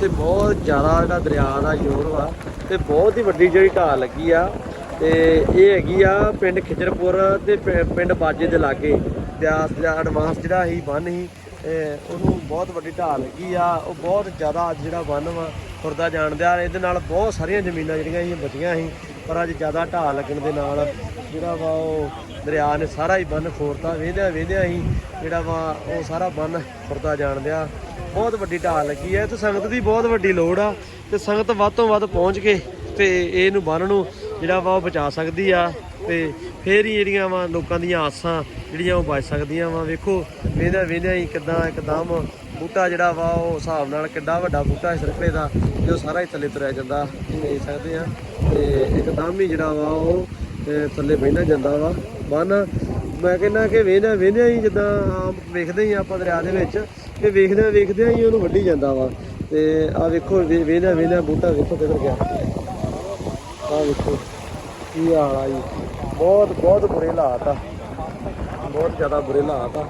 ਇੱਥੇ ਬਹੁਤ ਜ਼ਿਆਦਾ ਜਿਹੜਾ ਦਰਿਆ ਦਾ ਜ਼ੋਰ ਵਾ ਤੇ ਬਹੁਤ ਹੀ ਵੱਡੀ ਜਿਹੜੀ ਢਾਲ ਲੱਗੀ ਆ ਤੇ ਇਹ ਹੈਗੀ ਆ ਪਿੰਡ ਖਿਜਰਪੁਰ ਤੇ ਪਿੰਡ ਬਾਜੇ ਦੇ ਲਾਗੇ। ਬਿਆਸ ਦਾ ਐਡਵਾਂਸ ਜਿਹੜਾ ਸੀ, ਬੰਨ ਸੀ ਉਹਨੂੰ ਬਹੁਤ ਵੱਡੀ ਢਾਲ ਲੱਗੀ ਆ। ਉਹ ਬਹੁਤ ਜ਼ਿਆਦਾ ਅੱਜ ਜਿਹੜਾ ਬੰਨ ਵਾ, ਤੁਰਦਾ ਜਾਣਦਿਆ ਇਹਦੇ ਨਾਲ ਬਹੁਤ ਸਾਰੀਆਂ ਜ਼ਮੀਨਾਂ ਜਿਹੜੀਆਂ ਸੀ ਬਚੀਆਂ ਸੀ। ਪਰ ਅੱਜ ਜ਼ਿਆਦਾ ਢਾਹ ਲੱਗਣ ਦੇ ਨਾਲ ਜਿਹੜਾ ਵਾ ਉਹ ਦਰਿਆ ਨੇ ਸਾਰਾ ਹੀ ਬੰਨ ਖੋਰਤਾ ਵੇਂਦਿਆਂ ਵੇਂਦਿਆਂ ਹੀ ਜਿਹੜਾ ਵਾ ਉਹ ਸਾਰਾ ਬੰਨ ਜਾਣ ਜਾਣਦਿਆ ਬਹੁਤ ਵੱਡੀ ਢਾਹ ਲੱਗੀ ਹੈ ਤੇ ਸੰਗਤ ਦੀ ਬਹੁਤ ਵੱਡੀ ਲੋੜ ਆ ਤੇ ਸੰਗਤ ਵੱਧ ਤੋਂ ਵੱਧ ਪਹੁੰਚ ਕੇ ਤੇ ਇਹਨੂੰ ਬੰਨ ਨੂੰ ਜਿਹੜਾ ਵਾ ਉਹ ਬਚਾ ਸਕਦੀ ਆ ਤੇ ਫੇਰ ਹੀ ਜਿਹੜੀਆਂ ਵਾ ਲੋਕਾਂ ਦੀਆਂ ਆਸਾਂ ਜਿਹੜੀਆਂ ਉਹ ਬਚ ਸਕਦੀਆਂ ਵਾ। ਵੇਖੋ ਵੇਂਦਿਆਂ ਵੇਂਦਿਆਂ ਹੀ ਕਿਦਾਂ ਇੱਕਦਮ ਬੂਟਾ ਜਿਹੜਾ ਵਾ, ਉਹ ਹਿਸਾਬ ਨਾਲ ਕਿੱਡਾ ਵੱਡਾ ਬੂਟਾ ਹੈ ਸਰਕਲੇ ਦਾ, ਜੋ ਸਾਰਾ ਹੀ ਥੱਲੇ ਤੁਰਿਆ ਜਾਂਦਾ, ਤੁਸੀਂ ਦੇਖ ਸਕਦੇ ਆ। ਤੇ ਇੱਕਦਮ ਹੀ ਜਿਹੜਾ ਵਾ, ਉਹ ਥੱਲੇ ਬਹਿਣਾ ਜਾਂਦਾ ਵਾ। ਬੰਨ, ਮੈਂ ਕਹਿੰਦਾ ਕਿ ਵੇਂਦਿਆਂ ਵੇਂਦਿਆਂ ਹੀ ਜਿੱਦਾਂ ਆਮ ਵੇਖਦੇ ਹੀ ਆਪਾਂ ਦਰਿਆ ਦੇ ਵਿੱਚ, ਕਿ ਵੇਖਦਿਆਂ ਵੇਖਦਿਆਂ ਹੀ ਉਹਨੂੰ ਵੱਢੀ ਜਾਂਦਾ ਵਾ। ਤੇ ਆ ਵੇਖੋ ਵੇਂਦਿਆਂ ਵੇਂਦਿਆਂ ਬੂਟਾ ਵੇਖੋ ਕਿੱਧਰ ਗਿਆ। ਆ ਵੇਖੋ, ਕੀ ਹਾਲ ਆ ਜੀ। ਬਹੁਤ ਬਹੁਤ ਬੁਰੇ ਹਾਲਾਤ ਆ। ਬਹੁਤ ਜ਼ਿਆਦਾ ਬੁਰੇ ਹਾਲਾਤ ਆ।